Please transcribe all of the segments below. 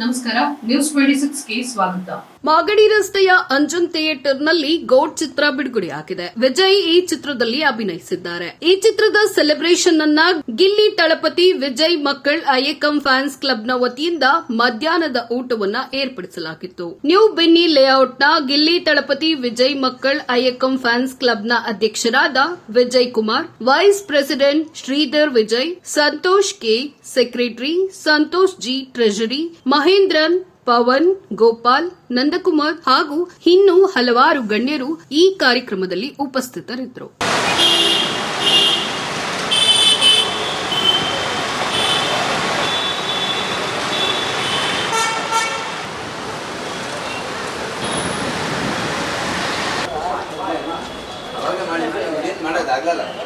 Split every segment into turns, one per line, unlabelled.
ನಮಸ್ಕಾರ news twenty ಗೆ ಸ್ವಾಗತ.
ಮಾಗಡಿ ರಸ್ತೆಯ ಅಂಜನ್ ಥಿಯೇಟರ್ನಲ್ಲಿ ಗೌಡ್ ಚಿತ್ರ ಬಿಡುಗಡೆಯಾಗಿದೆ ವಿಜಯ್ ಈ ಚಿತ್ರದಲ್ಲಿ ಅಭಿನಯಿಸಿದ್ದಾರೆ. ಈ ಚಿತ್ರದ ಸೆಲೆಬ್ರೇಷನ್ ಅನ್ನ ಗಿಲ್ಲಿ ತಳಪತಿ, ವಿಜಯ್ ಮಕ್ಕಳ್ ಐಎಕಂ ಫ್ಯಾನ್ಸ್ ಕ್ಲಬ್ನ ವತಿಯಿಂದ ಮಧ್ಯಾಹ್ನದ ಊಟವನ್ನ ಏರ್ಪಡಿಸಲಾಗಿತ್ತು. ನ್ಯೂ ಬೆನ್ನಿ ಲೇಔಟ್ನ ಗಿಲ್ಲಿ ತಳಪತಿ, ವಿಜಯ್ ಮಕ್ಕಳ್ ಐಎಕಂ ಫ್ಯಾನ್ಸ್ ಕ್ಲಬ್ನ ಅಧ್ಯಕ್ಷರಾದ Vijay Kumar vice president Shridhar Vijay, Santosh K secretary Santosh G treasury Mahendran Pavan Gopal Nandakumar ಹಾಗೂ ಇನ್ನೂ ಹಲವಾರು ಗಣ್ಯರು ಈ ಕಾರ್ಯಕ್ರಮದಲ್ಲಿ ಉಪಸ್ಥಿತರಿದ್ದರು.
ಅವಾಗ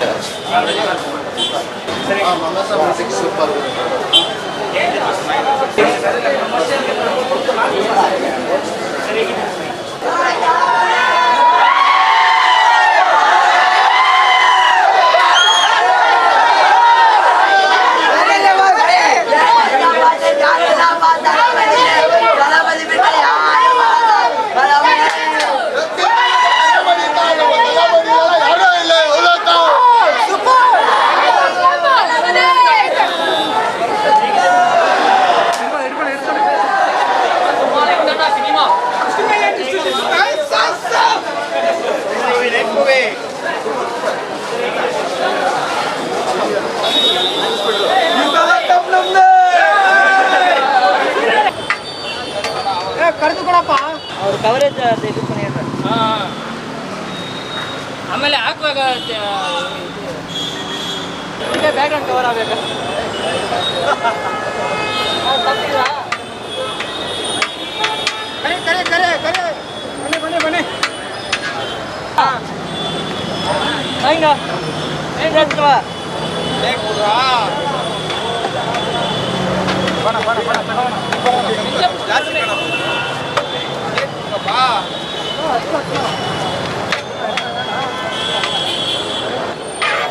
ಮಾಡೋದಾಗಲ್ಲ
ಅವ್ರ ಕವರೇಜ್ ಇದು ಕೊನೆ
ಆಮೇಲೆ ಹಾಕುವಾಗ
ಬ್ಯಾಕ್ ಬ್ಯಾಕ್ಗ್ರೌಂಡ್ ಕವರ್ ಆಗಬೇಕು? ಕರೆ ಕರೆ ಕರೆ ಬನ್ನಿ ಬನ್ನಿ ಬನ್ನಿ. ಹೆಂಗ. ಹೆಂಗ ಹತ್ರವ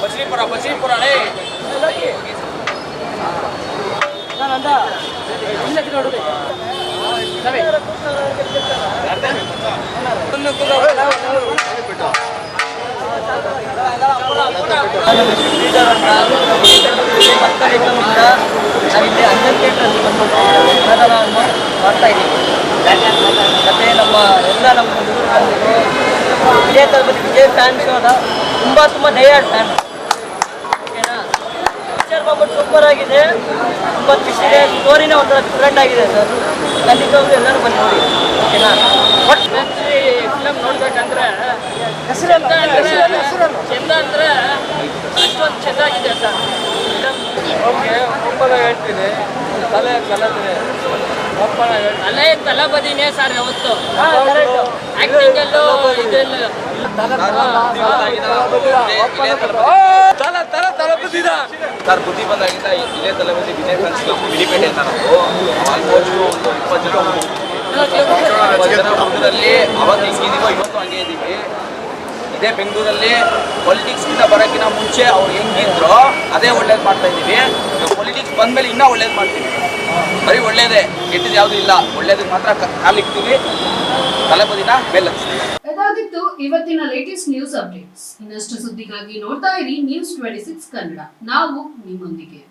ಬಸರೀಪುರ ಬಸರೀಪುರ ಲೇ
ನಾನಂದ ಇಲ್ಲ ನೋಡು ಸರಿ ವಿಜಯ್ ತಲಪತಿ ವಿಜಯ್ ಫ್ಯಾನ್ಸ್ ಅದ ತುಂಬ ತುಂಬ ಡೈಯಾರ್ಡ್ ಫ್ಯಾನ್ ಓಕೆನಾ? ಪಿಕ್ಚರ್ ಬಂದ್ಬಿಟ್ಟು ಸೂಪರ್ ಆಗಿದೆ. ತುಂಬ ಖುಷಿ ಇದೆ. ಸ್ಟೋರಿನೇ ಒಂಥರ ಡಿಫ್ರೆಂಟ್ ಆಗಿದೆ ಸರ್ ಖಂಡಿತವಾಗ್ಲೂ ಎಲ್ಲರೂ ಬಂದು ನೋಡಿ. ಓಕೆನಾ? ಬಟ್
ಫಿಲಮ್ ನೋಡ್ಬೇಕಂದ್ರೆ
ಹೆಸರಲ್ಲ
ಚಂದ ಅಂದ್ರೆ ಅಷ್ಟೊಂದು ಚೆನ್ನಾಗಿದೆ ಸರ್
ಓಕೆ ಒಪ್ಪದ ಹೇಳ್ತೀನಿ. ತಲೆ ಕಲದ್ರೆ.
ಅಲ್ಲೇ ತಲಬದಿನೇ ಸರ್ ಯಾವತ್ತು? ಆಕ್ಟಿಂಗ್ ಎಲ್ಲೂ ಇದೆಲ್ಲ.
ಸರ್ ಬುದ್ಧಿ ಬಂದಾಗಿಂದ ಇಲ್ಲೇ ತಲೆಬದಿ ವಿಜಯ ಕ್ಲಬ್ ಮಿಡಿಪೇಟೆ ನಾವು ಆಲ್ಮೋಸ್ಟ್ ಒಂದು ಇಪ್ಪತ್ತು ಜನ ಇಪ್ಪತ್ತು ಜನ ಹುಡುಗರಲ್ಲಿ ಅವಾಗ ಹೆಂಗಿದೀವೋ ಇವತ್ತು ಹಂಗೆ ಇದ್ದೀವಿ ಇದೇ ಬೆಂಗಳೂರಲ್ಲಿ ಪೊಲಿಟಿಕ್ಸ್ಗಿಂತ ಬರೋಕ್ಕಿಂತ ಮುಂಚೆ ಅವ್ರು ಹೆಂಗಿದ್ರು ಅದೇ ಒಳ್ಳೇದು ಮಾಡ್ತಾ ಇದ್ದೀವಿ ಪೊಲಿಟಿಕ್ಸ್ ಬಂದ್ಮೇಲೆ ಇನ್ನೂ ಒಳ್ಳೇದು ಮಾಡ್ತೀವಿ. ಬರೀ ಒಳ್ಳೇದೇ ಕೆಟ್ಟದ್ದು ಯಾವುದೂ ಇಲ್ಲ. ಒಳ್ಳೇದಕ್ಕೆ ಮಾತ್ರ ಕಾಲಿಕ್ತೀವಿ ತಲೆಬದಿನ ಮೇಲತ್ತೀವಿ
ಇದಾಗಿತ್ತು ಇವತ್ತಿನ ಲೇಟೆಸ್ಟ್ ನ್ಯೂಸ್ ಅಪ್ಡೇಟ್ಸ್ ಇನ್ನಷ್ಟು ಸುದ್ದಿಗಾಗಿ ನೋಡ್ತಾ ಇರಿ ನ್ಯೂಸ್ ಟ್ವೆಂಟಿ ಸಿಕ್ಸ್ ಕನ್ನಡ. ನಾವು ನಿಮ್ಮೊಂದಿಗೆ.